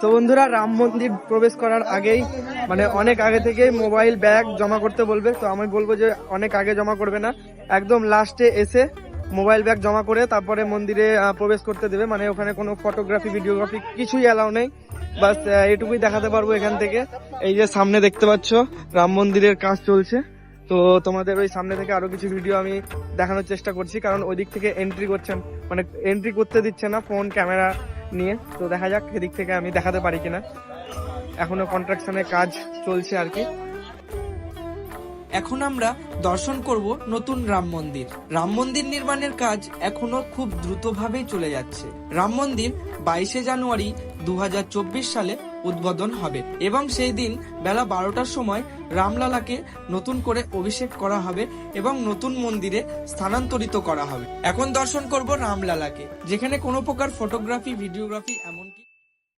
তো বন্ধুরা, রাম মন্দির প্রবেশ করার আগেই মানে অনেক আগে থেকে মোবাইল ব্যাগ জমা করতে বলবে। তো আমি বলব যে, অনেক আগে জমা করবে না। একদম লাস্টে এসে মোবাইল ব্যাগ জমা করে তারপরে মন্দিরে প্রবেশ করতে দেবে। মানে ওখানে কোনো ফটোগ্রাফি ভিডিওগ্রাফি কিছুই অ্যালাউ নেই। বাস এটুকুই দেখাতে পারব এখান থেকে। এই যে সামনে দেখতে পাচ্ছ, রাম মন্দিরের কাজ চলছে। তো তোমাদের ওই সামনে থেকে আরও কিছু ভিডিও আমি দেখানোর চেষ্টা করছি। কারণ ওই দিক থেকে এন্ট্রি করছেন মানে এন্ট্রি করতে দিচ্ছে না ফোন ক্যামেরা নিয়ে। তো দেখা যাক সেদিক থেকে আমি দেখাতে পারি কিনা। এখনও কন্ট্রাকশনের কাজ চলছে আর কি। এখন আমরা দর্শন করব নতুন রাম মন্দির। রাম মন্দির নির্মাণের কাজ এখনও খুব দ্রুতভাবেই চলে যাচ্ছে। রাম মন্দির বাইশে জানুয়ারি দু হাজার চব্বিশ সালে উদ্বোধন হবে এবং সেই দিন বেলা বারোটার সময় রামলালাকে নতুন করে অভিষেক করা হবে এবং নতুন মন্দিরে স্থানান্তরিত করা হবে। এখন দর্শন করব রামলালাকে, যেখানে কোনো প্রকার ফটোগ্রাফি ভিডিওগ্রাফি এমন